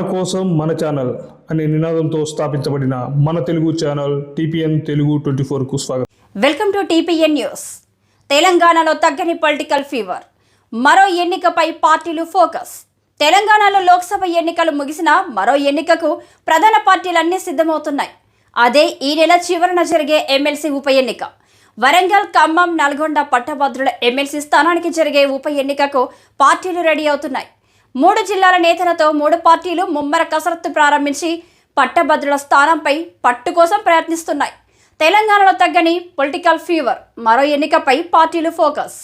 కోసం మన ఛానల్ అనే నినాదంతో స్థాపించబడిన మన Telugu channel TPN Telugu twenty ఫోర్కు స్వాగతం. Welcome to TPN news. తెలంగాణలో తగ్గని పొలిటికల్ ఫీవర్. మరో ఎన్నికపై పార్టీలు ఫోకస్. తెలంగాణలో లోక్సభ ఎన్నికలు ముగిసిన మరో ఎన్నికకు ప్రధాన పార్టీలన్నీ సిద్ధమవుతున్నాయి. అదే ఈ నెల చివరన జరిగే ఎమ్మెల్సీ ఉప ఎన్నిక. వరంగల్ ఖమ్మం నల్గొండ పట్టభద్రుల ఎమ్మెల్సీ స్థానానికి జరిగే ఉప ఎన్నికకు పార్టీలు రెడీ అవుతున్నాయి. మూడు జిల్లాల నేతలతో మూడు పార్టీలు ముమ్మర కసరత్తు ప్రారంభించి పట్టభద్రుల స్థానంపై పట్టు కోసం ప్రయత్నిస్తున్నాయి. తెలంగాణలో తగ్గని పొలిటికల్ ఫీవర్ మరో ఎన్నికపై పార్టీలు ఫోకస్.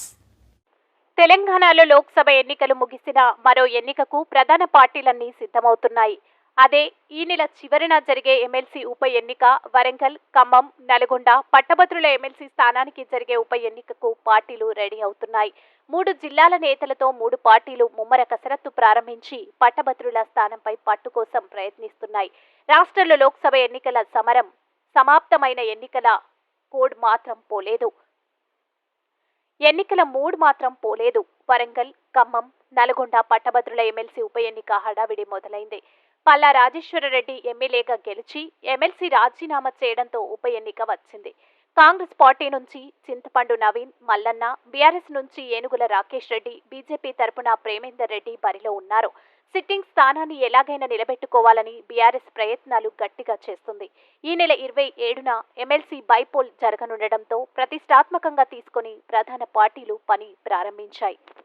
తెలంగాణలో లోక్సభ ఎన్నికలు ముగిసిన మరో ఎన్నికకు ప్రధాన పార్టీలన్నీ సిద్ధమవుతున్నాయి. అదే ఈ నెల చివరిన జరిగే ఎమ్మెల్సీ ఉప ఎన్నిక వరంగల్ ఖమ్మం నల్గొండ పట్టభద్రుల ఎమ్మెల్సీ స్థానానికి జరిగే ఉప ఎన్నికకు పార్టీలు రెడీ అవుతున్నాయి. మూడు జిల్లాల నేతలతో మూడు పార్టీలు ముమ్మర కసరత్తు ప్రారంభించి పట్టభద్రుల స్థానంపై పట్టు కోసం ప్రయత్నిస్తున్నాయి. రాష్ట్రంలో లోక్సభ ఎన్నికల సమరం సమాప్తమైన ఎన్నికల కోడ్ మాత్రం పోలేదు. ఎన్నికల మూడ్ మాత్రం పోలేదు. వరంగల్ ఖమ్మం నల్గొండ పట్టభద్రుల ఎమ్మెల్సీ ఉప ఎన్నిక హడావిడి మొదలైంది. పల్లా రాజేశ్వరరెడ్డి ఎమ్మెల్యేగా గెలిచి ఎమ్మెల్సీ రాజీనామా చేయడంతో ఉప ఎన్నిక వచ్చింది. కాంగ్రెస్ పార్టీ నుంచి చింతపండు నవీన్ మల్లన్న బీఆర్ఎస్ నుంచి ఏనుగుల రాకేష్ రెడ్డి బీజేపీ తరపున ప్రేమేందర్ రెడ్డి బరిలో ఉన్నారు. సిట్టింగ్ స్థానాన్ని ఎలాగైనా నిలబెట్టుకోవాలని బీఆర్ఎస్ ప్రయత్నాలు గట్టిగా చేస్తుంది. ఈ నెల ఇరవై ఏడున ఎమ్మెల్సీ బైపోల్ జరగనుండటంతో ప్రతిష్టాత్మకంగా తీసుకొని ప్రధాన పార్టీలు పని ప్రారంభించాయి.